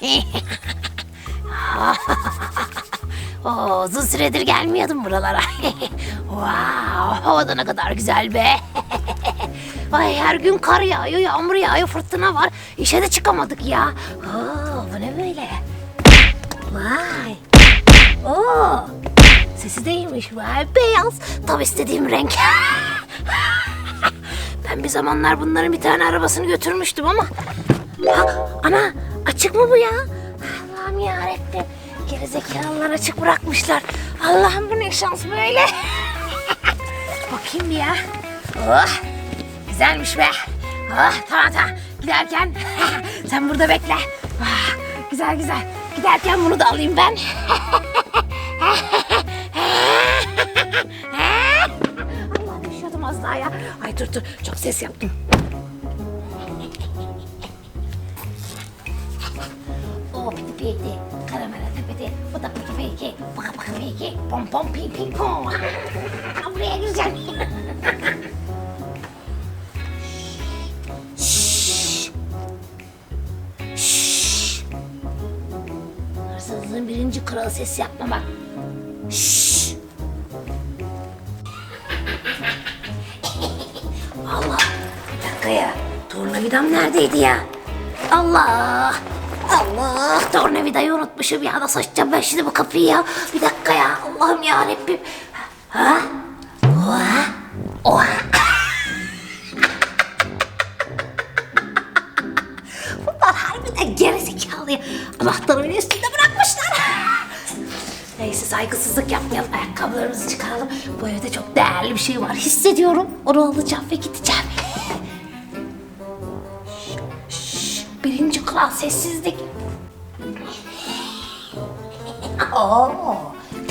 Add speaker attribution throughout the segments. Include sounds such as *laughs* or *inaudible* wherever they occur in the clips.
Speaker 1: *laughs* Oo, uzun süredir gelmiyordum buralara. *laughs* wow, havada ne kadar güzel be. *laughs* Ay her gün kar yağıyor, yağmur yağıyor, fırtına var. İşe de çıkamadık ya. Oo, bu ne böyle? Vay. Oo. Sesi değilmiş. Vay beyaz. Tam istediğim renk. ben bir zamanlar bunların bir tane arabasını götürmüştüm ama. Ha, ana açık mı bu ya? Allah'ım yarabbim. Gerizekalılar açık bırakmışlar. Allah'ım bu ne şans böyle. *laughs* Bakayım bir ya. Oh, güzelmiş be. Oh, tamam tamam. Giderken *laughs* sen burada bekle. Ah, güzel güzel. Giderken bunu da alayım ben. *laughs* Allah'ım düşüyordum az daha ya. Ay dur dur çok ses yaptım. Piti karamela tepeti, bu da piti piti, baka baka piki, pom pom pi pi pom. *laughs* Buraya gireceğim. *laughs* Hırsızlığın birinci kuralı ses yapmamak. Şşş. *laughs* Allah. Bir dakika ya. Tornavidam neredeydi ya? Allah. Allah. Tornavidayı unutmuşum ya. Nasıl açacağım ben şimdi bu kapıyı ya? Bir dakika ya. Allah'ım ya Rabbim. Ha? Oha. Oha. Bunlar harbiden gerizekalı. Anahtarı bile üstünde bırakmışlar. Neyse saygısızlık yapmayalım. Ayakkabılarımızı çıkaralım. Bu evde çok değerli bir şey var. Hissediyorum. Onu alacağım ve gideceğim. Sessizlik. Oo,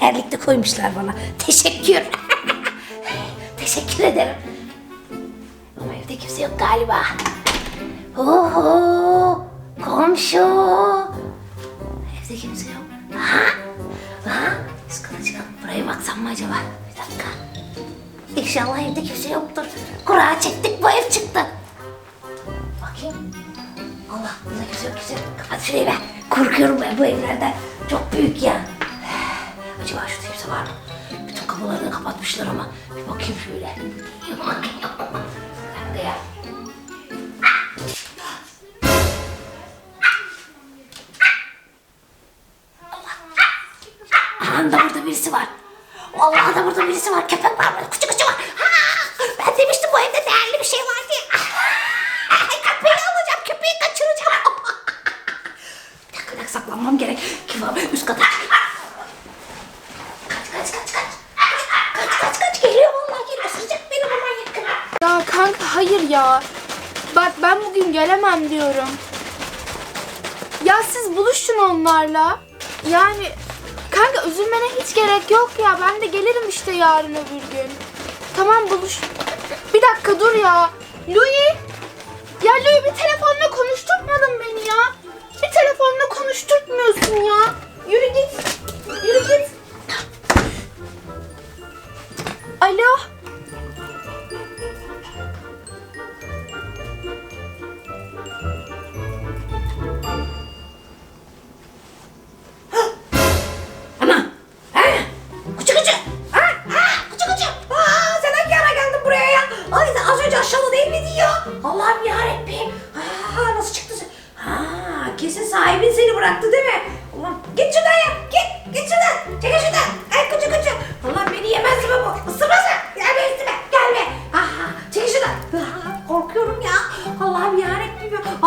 Speaker 1: terlik de koymuşlar bana. Teşekkür. *laughs* Teşekkür ederim. Ama evde kimse yok galiba. Oho, komşu. Evde kimse yok. Ha? Ha? Kata çıkalım. Buraya baksam mı acaba? Bir dakika. İnşallah evde kimse yoktur. Kura çektik bu ev çıktı. Allah yok kimse yok. Kapat şurayı. Korkuyorum ben bu evlerden. Çok büyük ya. Acaba şurada kimse var mı? Bütün kapıları da kapatmışlar ama. Bir bakayım şöyle. Dakika ya. Aha da burada birisi var. Vallahi da burada birisi var. Köpek var burada. Küçük küçük var. Ha, ben demiştim bu evde değerli bir şey var diye. Köpeği alacağım. Köpeği kaçıracağım. bir dakika bir dakika saklanmam gerek. Kim var? Üst kata. Kaç kaç kaç kaç. Kaç kaç kaç. Geliyor vallahi geliyor. Sıcak beni bu manyak köpek.
Speaker 2: Ya kanka hayır ya. Bak ben bugün gelemem diyorum. Ya siz buluşun onlarla. Yani kanka üzülmene hiç gerek yok ya. Ben de gelirim işte yarın öbür gün. Tamam buluş. Bir dakika dur ya. Louis. Ya Louis bir telefonla konuşturtmadın beni ya. Bir telefonla konuşturtmuyorsun ya. Yürü git. Yürü git. Alo.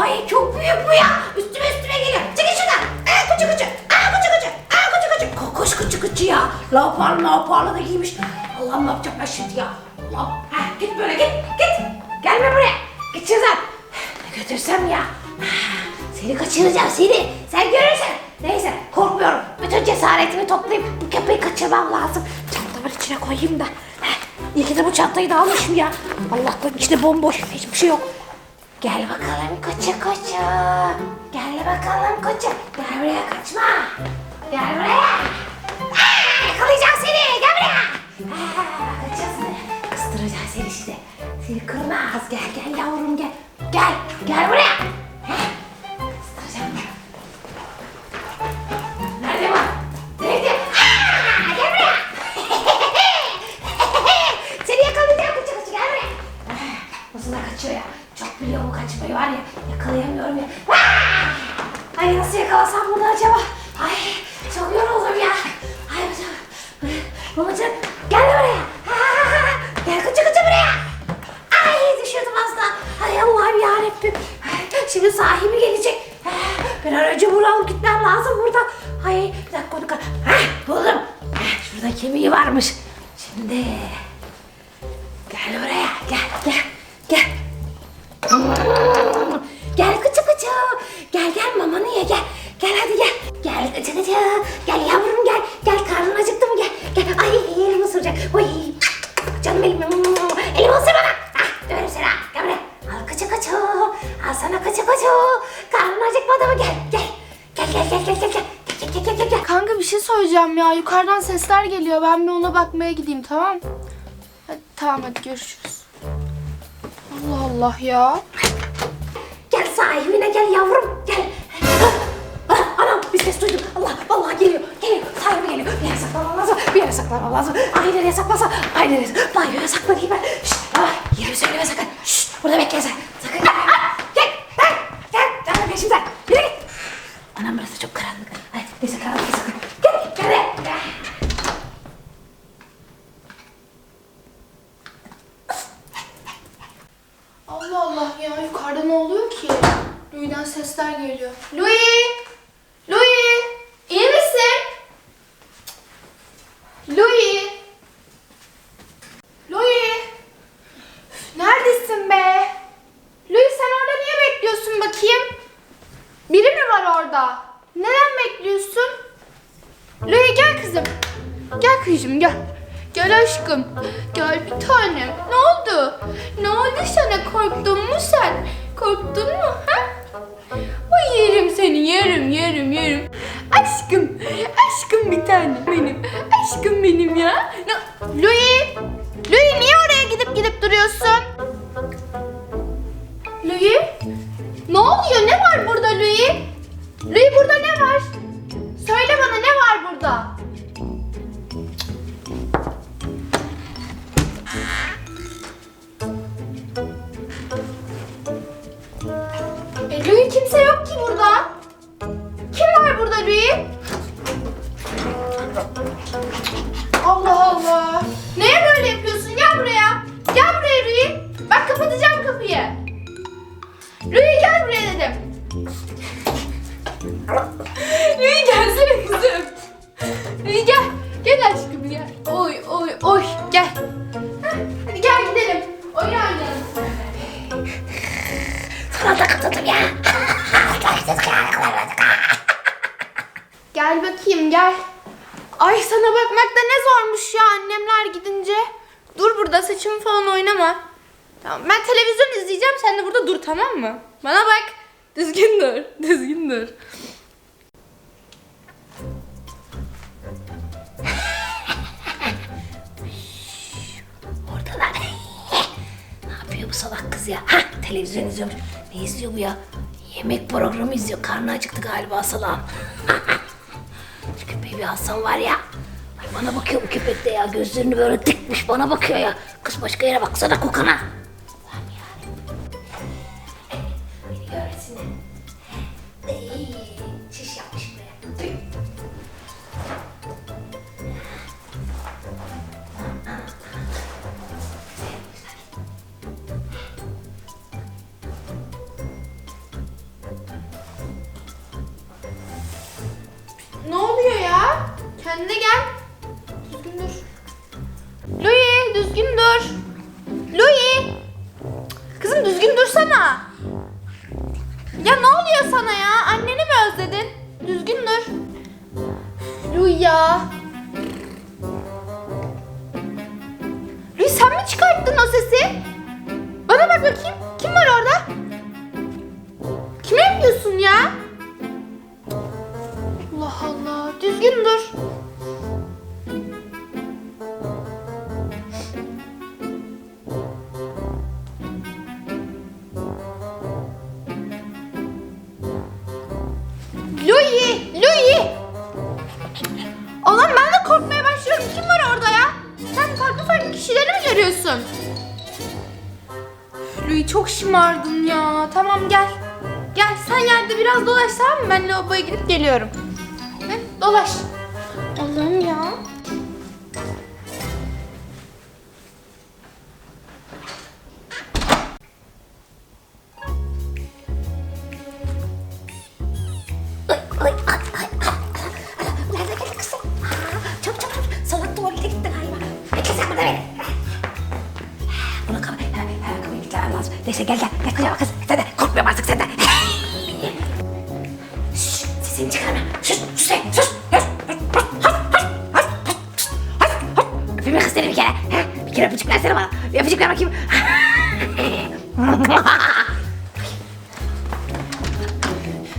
Speaker 1: Ay çok büyük bu ya! Üstüme üstüme geliyor! Çekil şuradan! Ay küçük küçük! Ay küçük küçük! Ay küçük küçük! Kokoş küçük küçük ya! Leoparlı leoparlı da giymiş. Allah'ım ne yapacağım ben şimdi ya? Allah'ım! Ha, git böyle git! Git! Gelme buraya! Git şuradan! Ne götürsem ya? Seni kaçıracağım seni. Sen görürsün. Neyse korkmuyorum. Bütün cesaretimi toplayıp bu köpeği kaçırmam lazım. Çantamın içine koyayım da. İyi ki de bu çantayı da almışım ya. Allah'tan içinde bomboş. Hiçbir şey yok. Gel bakalım koçu koçu. Gel bakalım koçu. Gel buraya kaçma. Gel buraya. Aa, yakalayacağım seni. Gel buraya. Aa, kaçıyorsun. Kıstıracağım seni işte. Seni kırmaz. Gel gel yavrum gel. Gel. Gel buraya. Önce bunu alıp gitmem lazım burada. Ay bir dakika onu... Ah, buldum. Ah, Şurada kemiği varmış. Şimdi... Gel buraya. Gel gel gel. Gel kıçı kıçı. Gel gel mamanı ye gel. Gel hadi gel. Gel kıçı kıçı. Gel yavrum gel. Gel karnın acıktı mı gel. Gel. Ay elim ısıracak. Oy. Canım elim. Elim ısır bana. Ah, döverim seni. Gel buraya. Al kıçı kıçı. Al sana kıçı kıçı. Karnın acıkmadı mı gel. Gel. Gel gel gel gel gel. Gel gel gel gel.
Speaker 2: Kanka bir şey söyleyeceğim ya. Yukarıdan sesler geliyor. Ben bir ona bakmaya gideyim tamam Hadi, tamam hadi görüşürüz. Allah Allah ya.
Speaker 1: Gel sahibine gel yavrum gel. Ah, anam bir ses duydum. Allah vallahi geliyor. Geliyor. Sahibi geliyor. Bir yere saklamam lazım. Bir yere saklamam lazım. Nereye saklansa. Ay nereye Banyoya saklanayım ben. Şşt. Ay yerimi söyleme sakın. Şşt. Burada bekle sen.
Speaker 2: tanem benim. Aşkım benim ya. Gel. Oy oy oy gel. Heh, Hadi gel gidelim. Oyun oynayalım.
Speaker 1: Sana da katıldım ya.
Speaker 2: Gel bakayım gel. Ay sana bakmak da ne zormuş ya annemler gidince. Dur burada saçımı falan oynama. Tamam ben televizyon izleyeceğim sen de burada dur tamam mı? Bana bak. Düzgün dur. *laughs* Düzgün dur.
Speaker 1: Televizyon izliyormuş. Ne izliyor bu ya? Yemek programı izliyor. Karnı acıktı galiba salağın. Şu köpeği bir alsam var ya. Ay bana bakıyor bu köpek de ya. Gözlerini böyle dikmiş bana bakıyor ya. Kız başka yere baksana kokana. Allah'ım yarabbim. Beni görmesin.
Speaker 2: Ya ne oluyor sana ya? Anneni mi özledin? Düzgün dur. Louis ya. Louis sen mi çıkarttın o sesi? Bana bak bakayım. Kim var orada? Kime yapıyorsun ya? Allah Allah. Düzgün dur. Biraz dolaş tamam mı? Ben lavaboya gidip geliyorum. Hı? Dolaş. Allah'ım ya.
Speaker 1: Ay, ay, ay, ay, ay. Nerede geldi kızım? Aa, Çabuk çabuk çabuk. Salak tuvalete gitti galiba. Bekle sen beni. Bunu kapı, kapıyı kilitlemem lazım. Neyse gel gel. Gel kucağıma kız. Sen de korkmuyorum artık senden. Sesini çıkarma. Sus sus be sus. Öpeyim kız seni bir kere? Bir kere öpücük versene bana. Bir öpücük ver bakayım. *laughs*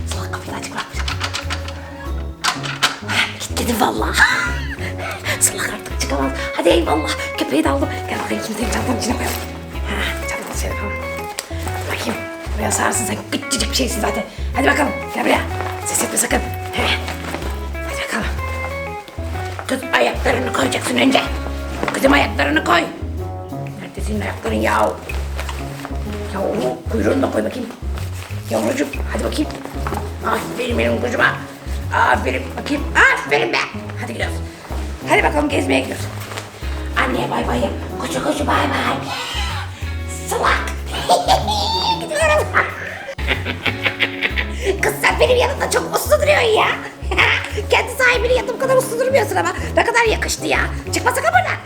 Speaker 1: Salak kapıyı da açık bırakmış. Kilitledim valla. *laughs* Salak artık çıkamaz. Hadi eyvallah. Köpeği de aldım. Gel bakayım kimseyi çantanın içine koyalım. Çantanın içine koyalım. Bakayım. Buraya sağırsın sen. Küçücük bir şeysin zaten. Hadi bakalım. Gel buraya. Ses etme sakın. Hadi bakalım. Kız ayaklarını koyacaksın önce. Kızım ayaklarını koy. Nerede senin ayakların yahu? Yahu kuyruğunu da koy bakayım. Yavrucuğum hadi bakayım. Aferin benim kuzuma. Aferin bakayım. Aferin be. Hadi gidiyoruz. Hadi bakalım gezmeye gidiyoruz. Anneye bay bay yap. Koşu koşu bay bay. Salak. Benim yanımda çok uslu duruyorsun ya. *laughs* Kendi sahibinin yanında kadar uslu durmuyorsun ama ne kadar yakıştı ya. Çıkma sakın buradan.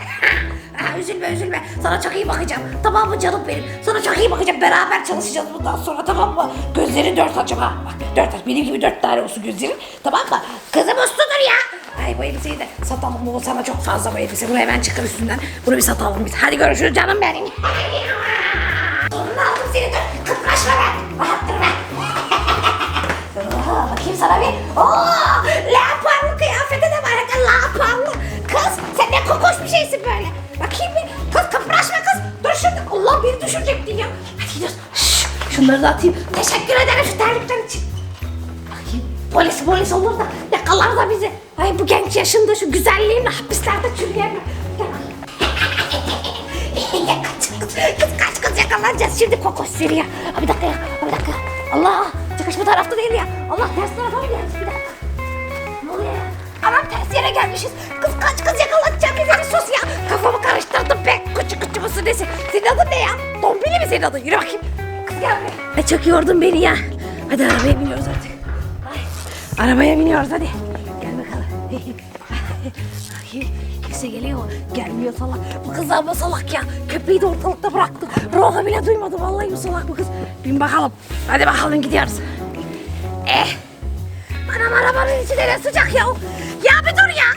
Speaker 1: Aa, *laughs* üzülme üzülme. Sana çok iyi bakacağım. Tamam mı canım benim? Sana çok iyi bakacağım. Beraber çalışacağız bundan sonra tamam mı? Gözleri dört aç ama. Bak dört aç. Benim gibi dört tane olsun gözlerin. Tamam mı? Kızım usludur ya. Ay bu elbiseyi de satalım. Bu sana çok fazla bu elbise. Bunu hemen çıkar üstünden. Bunu bir satalım biz. Hadi görüşürüz canım benim. *laughs* Sonunda aldım seni. Dur. Kıpraşma be. Bahattır be. Sana bir. Oo, leoparlı kıyafete de var. Bakın leoparlı. Kız sen ne kokoş bir şeysin böyle. Bakayım bir. Kız kıpraşma kız. Dur şurada. Allah beni düşürecektin ya. Hadi gidiyoruz. Şşş, şunları da atayım. Teşekkür ederim şu terlikler için. Bakayım polis polis olur da yakalar da bizi. Ay bu genç yaşında şu güzelliğimle hapislerde çürüyemem. *laughs* Kaç kız, kız kaç kız yakalanacağız şimdi kokoş. Ha, Bir dakika ya, bir dakika. Allah, çıkış bu tarafta değil ya. Allah ters tarafa mı gelmiş bir dakika. Ne oluyor ya? Ters yere gelmişiz. Kız kaç kız yakalanacağım bize bir sus ya. Kafamı karıştırdın be. Küçük küçük musun nesin? Senin adın ne ya? Dombili mi senin adın? Yürü bakayım. Kız gel buraya. Ay çok yordun beni ya. Hadi arabaya biniyoruz artık. Ay, arabaya biniyoruz hadi. Gel bakalım. *laughs* Kimse geliyor mu? Gelmiyor salak. Bu kız ama salak ya. Köpeği de ortalıkta bıraktı. Roha bile duymadı. Vallahi bu salak bu kız. Bin bakalım. Hadi bakalım gidiyoruz. Eh. Anam arabanın içi de sıcak ya. Ya bir dur ya.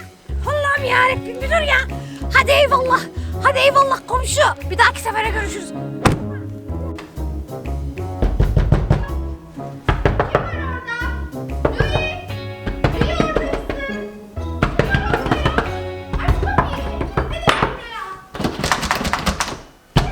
Speaker 1: Allah'ım yarabbim bir dur ya. Hadi eyvallah. Hadi eyvallah komşu. Bir dahaki sefere görüşürüz.